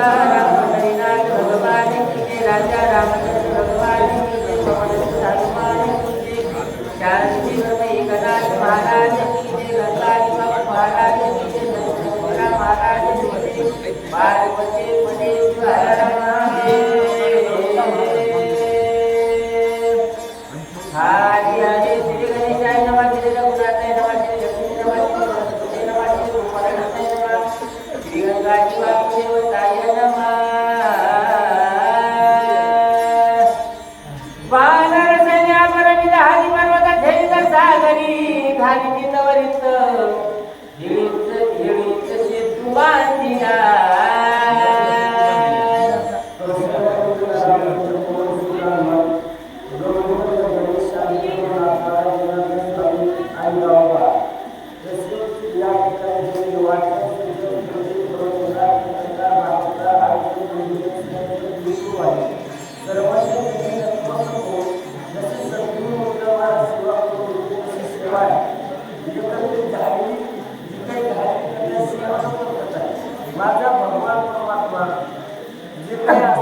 राम भरीनाथ भगवान ભગવાન राजा राम realidade राजा भगवान परमात्मा जी में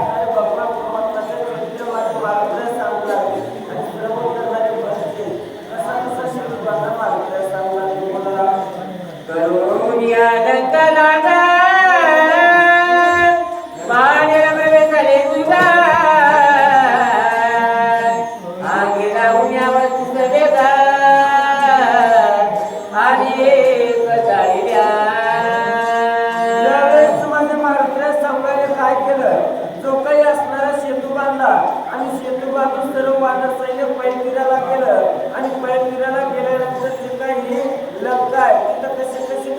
सर्व वानर सैन्य गेलं आणि पैलगिराला गेल्यानंतर जे काही लगता आहे तिथं कसे कसे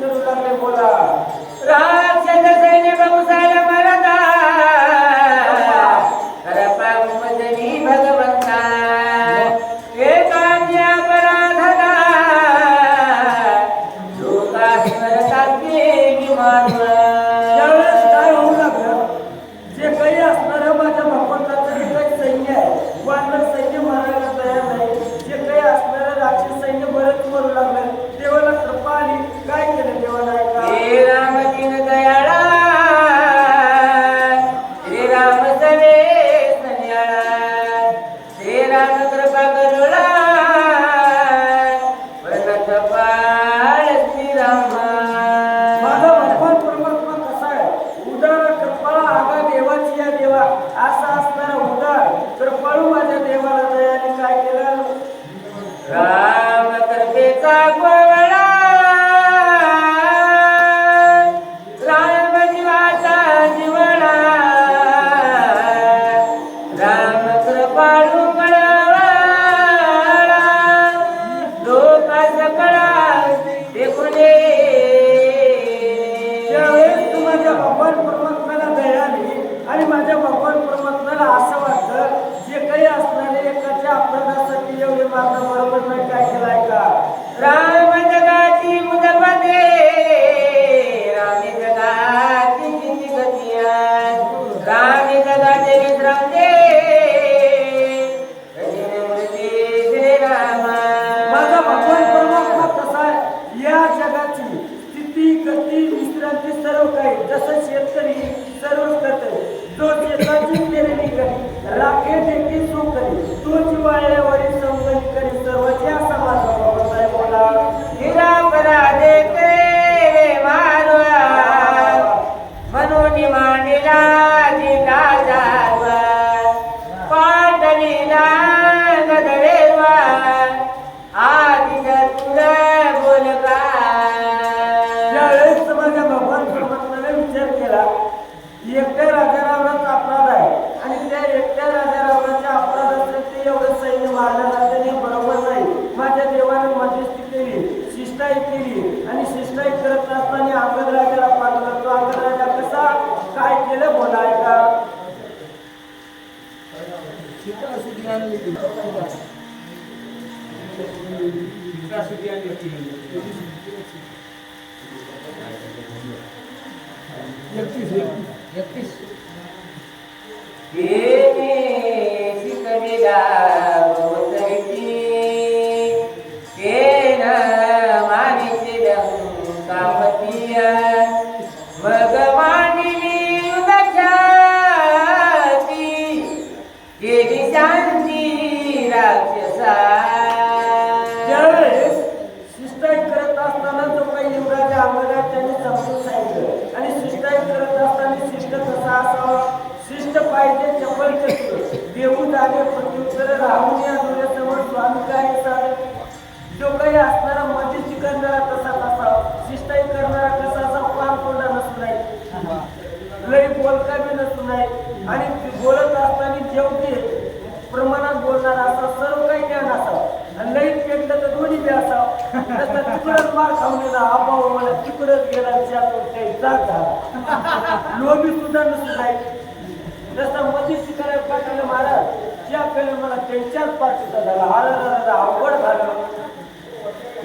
Yeah. लई बी नसतो नाही आणि बोलत असताना जेवते प्रमाणात बोलणार असा सर्व काही ज्ञान असावं. आणि लईत पेटलं तर दोन्ही बी असावं. तसं तिकडच मार खाऊन गेला आबाव मला तिकडच गेला काही जात झाला. लोभी सुद्धा नसतो नाही जसं मध्ये शिकायला पाठवलं महाराज त्या केलं मला त्यांच्याच पाठीचा झाला. हर अवघड झालं.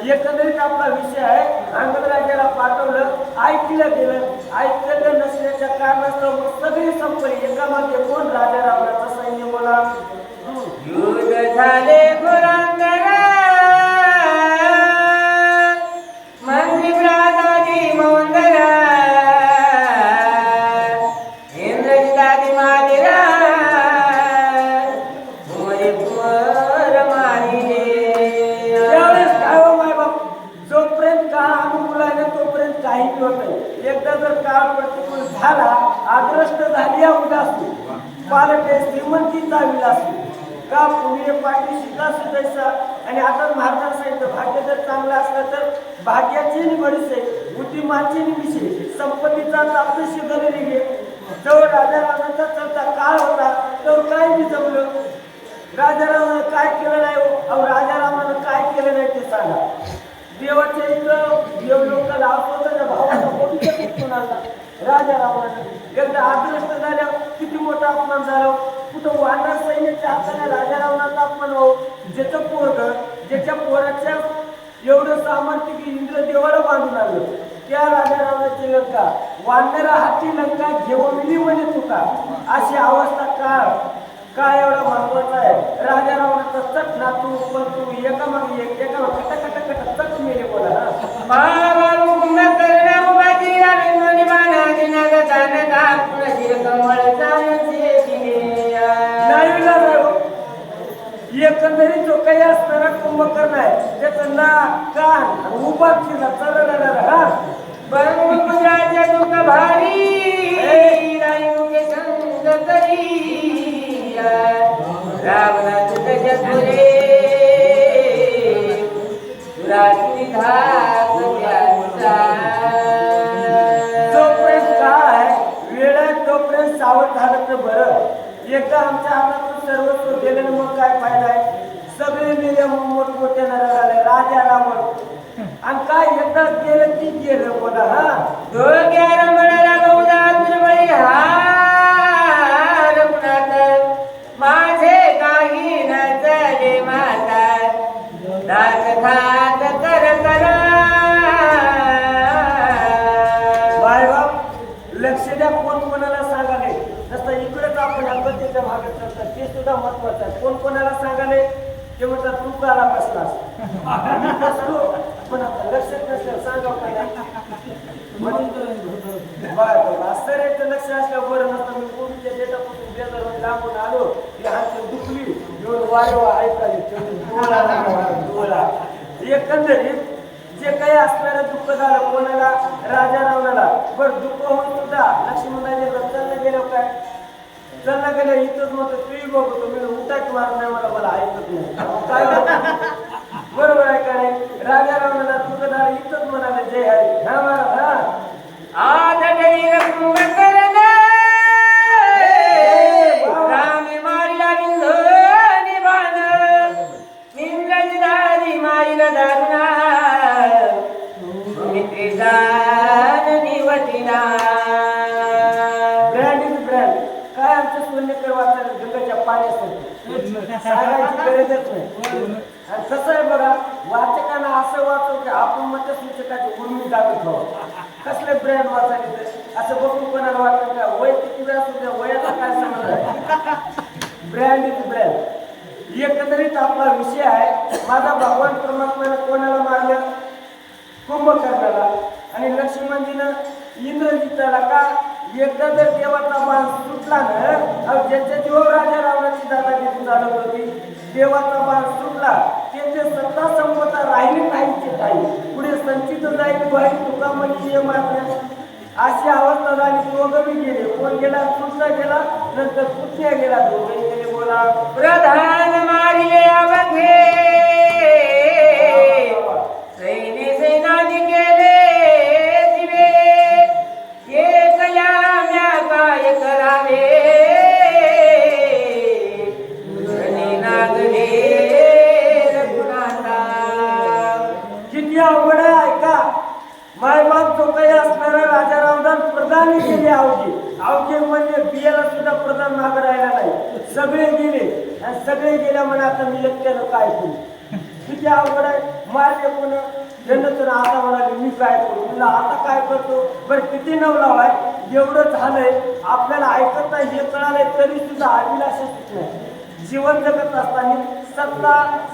एकंदरीत आपला विषय आहे अंगणराजाला पाठवलं ऐकलं गेलं. ऐकलं नसल्याच्या कारणास्तव सगळी संपली. एकामागे कोण राजा रावणाचं सैन्य बोला झाले गुरा. नाही काय जमलं. राजारामानं काय केलं नाही हो? अहो राजारामानं काय केलं नाही ते सांगा. देवाचे इथं देव लोकांना स्वतःच्या भावाला पवित्र कुठून राजारामानं एकदा आदृष्ट झाल्यावर किती मोठा अपमान झाला हो? कुठं वानर सैन्याच्या हाताने राजारामाचा अपमान हो? ज्याचं पोरग ज्याच्या पोराच्या एवढं सामर्थ्य की इंद्र देवाला बांधून आलं त्या राजारामाची लंका वानरा हाती लंका घेऊन म्हणे तुका अशी अवस्था काळ काय एवढा महत्त्वाचा आहे? राजा रावणाचा चट नातू पंतू एका मागे एक एका मागे कट कट कट चट मेले बोला हा. एकंदरीत जो काही असणारा कुंभकर्ण आहे त्याचं नाक कान उभा केला एकदा आमच्या हातातून सर्वस्व गेलं मग काय फायदा आहे सगळे मेले मोठमोठे नरगाले राजा रावण आणि काय एकदा गेलं की गेलं बोला हा डोक्या रमणाला गौदा त्रिमळी हार सुद्धा महत्वाचं आहे. कोण कोणाला सांगाले ते म्हणतात तू काला बसलास. बसलो पण आता लक्षात नसलं सांगावं का नाही? लक्ष असलं बरं नसतं. मी लांबून आलो की हात दुखली. घेऊन वारवा ऐकायला डोळा एकंदरीत जे काही असणारं दुःख झालं कोणाला राजा रावणाला बरं दुःख होऊन सुद्धा लक्ष्मणाने चाललं गेलो काय? चाललं गेलं इथंच म्हणतो तुम्ही बघतो मी उठाक मार नाही मला मला ऐकत नाही. काय बरोबर आहे का नाही? राजा रावणाला दुःख झालं इथंच म्हणाले जय हरी ब्रँड इज ब्रँड एकंदरीत आपला विषय आहे माझा भगवान परमात्म्यानं कोणाला मारलं? कुंभकर्णाला. आणि लक्ष्मणजीनं इंद्रजिताला का? एकदा जर देवाचा बाण सुटला ना ज्यांच्या ज्याच्या जीव राजा रावणाची दादागिरी चालत होती देवाचा बाण सुटला त्यांचे सत्ता संपता राहिली नाही काही. पुढे संचित जाईल वाईट तुका म्हणजे मारण्या अशी अवस्था झाली दोघं बी गेले. कोण गेला? सुटला गेला नंतर पुतण्या गेला दोघं प्रधान मारिले अवघे करतो. बरं किती नवलाव आहे? एवढं झालंय. आपल्याला ऐकत नाही हे कळालंय तरी सुद्धा अभिलाषच नाही. जीवन जगत असताना सत्ता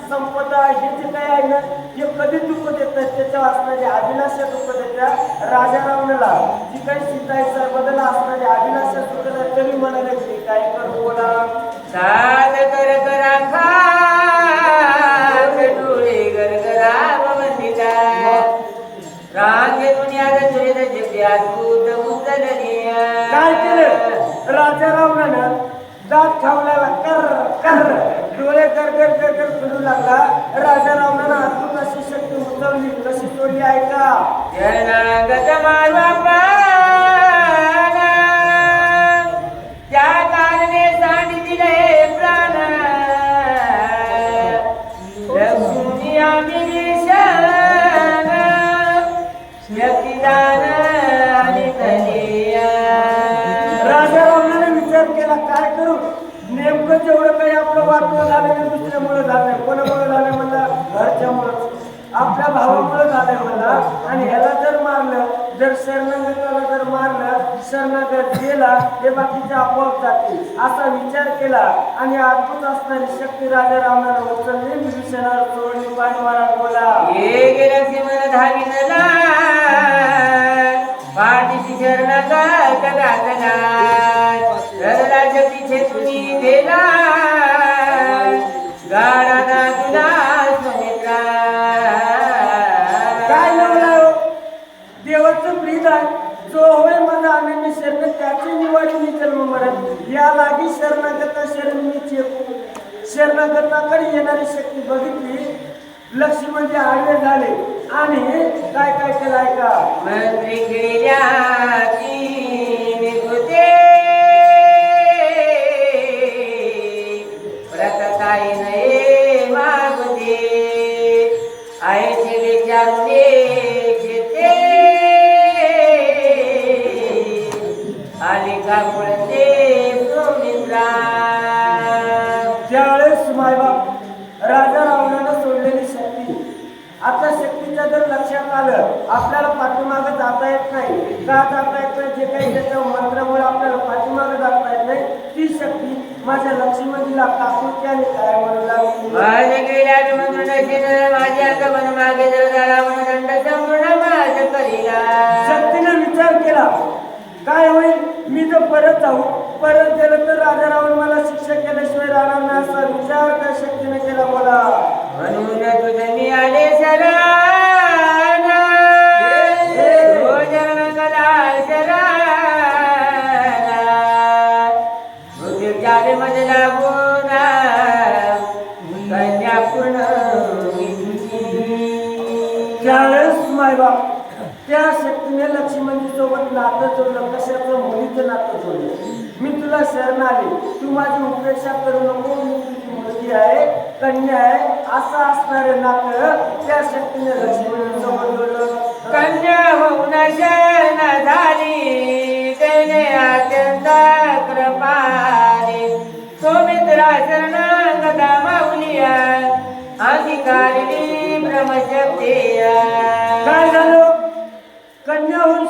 संपदा हे जे काही आहे ना हे कधी दुःख देत नाही त्याच्यावर असणारी अभिलाषा दुःख देत्या राजा रावणाला जी काही सीता सीताईचा बदल असणारी अभिलाषा दुःख तरी म्हणाले काय करू बोला काय केलं? राजा रावणानं दात खावल्याला कर कर. डोळे कर कर कर कर फिरू लागला. राजा रावणानं अद्भुत अशी शक्ती उचलली कशी सोडली ऐका. जनागत भावामुळे झालंय मला. आणि ह्याला जर मारलं जर शरणागताला जर मारलं शरणागत गेला हे बाकीचे आपोआप जातील. असा विचार केला आणि अद्भुत असणारी शक्ती राजा रावणाला उचलली. विभीषणाला पाणी मारा बोला. ये गेला सिमन धाविनला पाठीशी शरण गात गातला रडला जगतीचे तुम्ही गेला गाडा जन्म या लागी शरणागता शरणीचे शरणागताकडे येणारी शक्ती बघितली. लक्ष्मणजी आडवे झाले. आणि काय काय केलं ऐका मंत्री गेल्या आलं आपल्याला पाठीमागं जाता येत नाही. का जाता येत नाही? जे काही त्याच्या मंत्रामुळे आपल्याला पाठीमागं जाता येत नाही ती शक्ती माझ्या लक्ष्मणजीला कापून आणि काय माझे गेल्या मागे म्हणून दंड संपूर्ण माझ करीला शक्तीने विचार केला. काय होईल? मी जर परत जाऊ. परत गेलं तर राजा रावण मला शिक्षा केल्याशिवाय राहणार नाही असा विचार त्या शक्तीने केला बोला म्हणून तुझं मी आले शरण त्यावेळेस मायबाप त्या शक्तीने लक्ष्मणी सोबत नातं जोडलं कशाचं मुलीचं नातं जोडलं? मी तुला शरण आले तू माझी उपेक्षा करू नको मी तुझी मुलगी आहे कन्या आहे असं असणारं नातं त्या शक्तीने लक्ष्मणी सोबत जोडलं. कन्या होऊन शरण झाली त्याने अत्यंत कृपाने. सुमित्रा शरण गदा माऊलिया अधिकारिणी ब्रह्मशक्तिया काय झालं? कन्या होऊन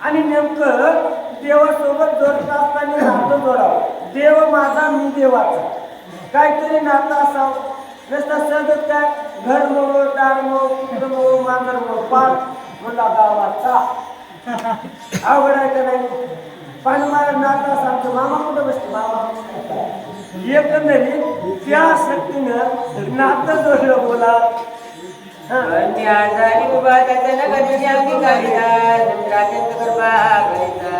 आणि नेमकं देवासोबत जोडत असताना नातं जोडावं देव माझा मी देवाचा. काहीतरी नातं असावं. नसता सगळं काय घर मोड दार मोड कुत्र मोड मांजर मोड पाच म्हणला गावाचा आवडायचं आहे का नाही? पण मला नातं सांगतो मामा कुठं बसतो मामा एकंदरीत त्या शक्तीनं नातं जोडलं बोला. उभा कधी काढिता? कृपा करिता.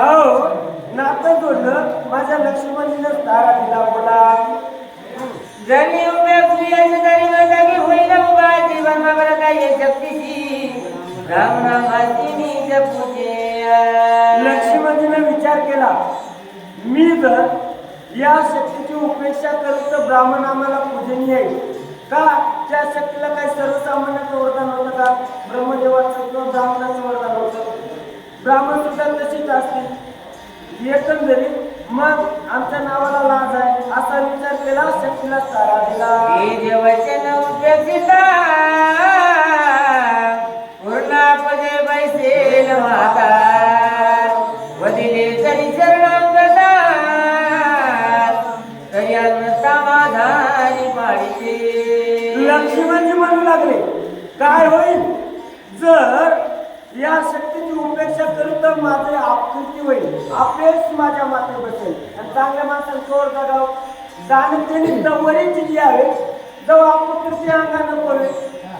अहो नातं जोडलं माझ्या लक्ष्मणजीनं तारा दिला बोला जरी तरी लक्ष्मणजीनं विचार केला मी जर या शक्तीची उपेक्षा करू तर ब्राह्मण आम्हाला पूजनीय आहे का त्या शक्तीला काही सर्वसामान्याचं वरदान होतं का? ब्रह्मदेवाचं किंवा ब्राह्मणाचं वरदान होतं? ब्राह्मण सुद्धा तशीच असते. एकंदरीत मग आमच्या नावाला लाज आहे असा विचार केला शक्तीला तारा दिला. शिवाजी म्हणू लागले. काय होईल? जर या शक्तीची उपेक्षा करू तर माझे आकृती होईल. आपलेच माझ्या माते बसेल. आणि चांगल्या माणसाला चोर जगाव दान त्यांनी दवरीची जी आहे. जवळ अपकृती अंगानं पडले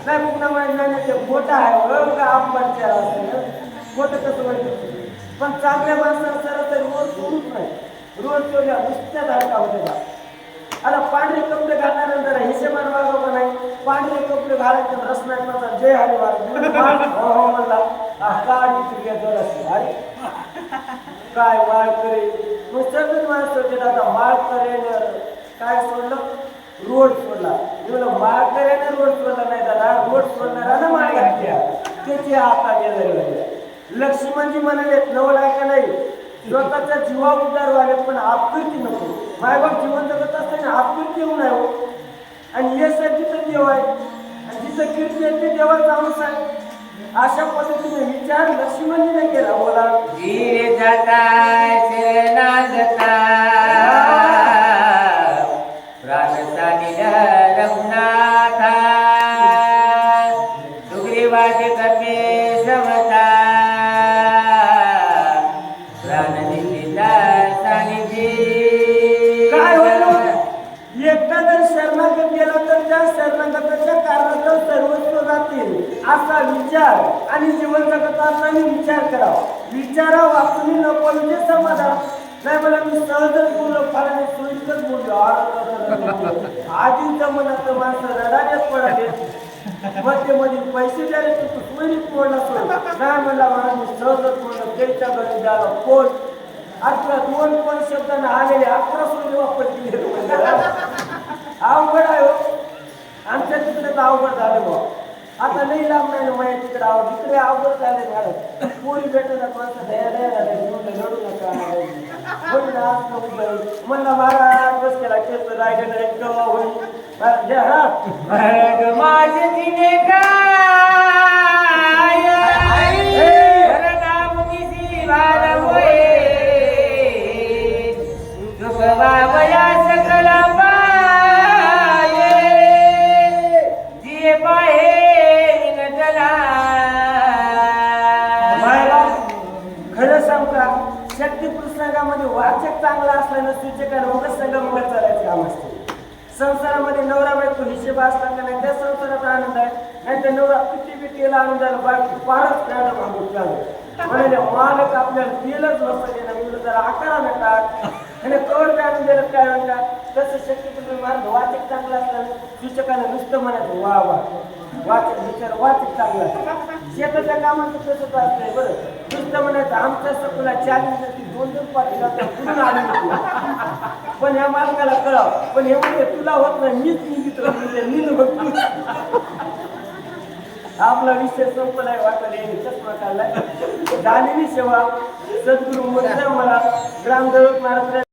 नाही पुन्हा म्हणण्याने ते मोठा आहे. बरोबर का आपण असेल मोठं कसं वाटतं पण चांगल्या माणसाला सरासरी रोज सोडूच नाही. रोज चोऱ्या नुसत्या धाडका होत्या आता पांढरे कपडे घालण्यानंतर हिशेबान वागावं नाही? पांढरे कपडे घालायचे रस जय हरी महाराज हो, हो, म्हणला. अरे काय वाळ करे? मग सगळेच माणसं होते दादा माळ करेन. काय सोडलं? रोड सोडला. म्हणलं माळ करेन रोड सोडला नाही दादा रोड सोडणारा ना माळ घातल्या. त्याची आता गेले लक्ष्मणजी म्हणाले नवल आहे का नाही. स्वतःच्या जीवा उद्धार व्हावे पण आपुलकी नको. मायबाप जीवन जगत असताना आपुलकी येऊ नये हो. आणि हे सर जिथं देव आहे. आणि तिथं कीर्ती आहे ते देवाचा अंश आहे. अशा पद्धतीने विचार लक्ष्मणीने केला बोला. नाही असा विचार आणि जीवन जगत असताना विचार करावा. विचारा वाचून न म्हणजे समाधान. नाही मला मी सहजच बोललो फारने सोयीतच बोललो. आधी मनात माणसं रडाण्यात पडाले मध्ये मध्ये पैसे द्यायला तर तू सोयीच बोलला सोय? नाही म्हणला मला मी सहजच बोललो त्यांच्या घरी द्यायला कोण? अठरा दोन पण शब्दांना आलेले अकरा सोयी वापर केले अवघड आहे हो. आमच्या तिकडे तर अवघड झालं बाबा आता नाही लांब नाही ना माझ्या तिकडे आव तिकडे अवघड झाले झालं पोरी भेटत माणसं दया दया झाले म्हणलं लढू नका म्हणलं आज नको जाऊ. म्हणलं महाराज बस केला केस रायगड नाही होईल. हा. माझे तिने काय असताना असल्यानं सूचकानं उगाच संघ चालायचं काम असते. संसारामध्ये नवरा बायको हिशेब असताना नाही त्या संसारात आनंद आहे. नाही तर नवरा किती बी केला आनंद आहे बायको फारच मॅडम मागून म्हणजे मालक आपल्याला तेलच नसतं देणं. मुलं जरा आकारानं टाक. आणि कवर बी आणून दिलं काय म्हणतात तसं शक्य तुम्ही मार्ग वाचक चांगला असताना सूचकाला नुसतं म्हणायचं वा वा. वाचक विचार वाचक चांगला असतं. शेताच्या कामाचं तसंच असतंय बरं. नुसतं म्हणायचं आमच्या सकुला चालीस ती दोन दोन पाठी जातात आली होती? पण या मालकाला कळाव. पण हे म्हणजे तुला होत नाही मीच निघित मी बघतो आपला विषय संपलाय वाटलं. यांनी चष्मा झालेली सेवा सद्गुरू म्हणतोय मला ग्रामदैवत महाराज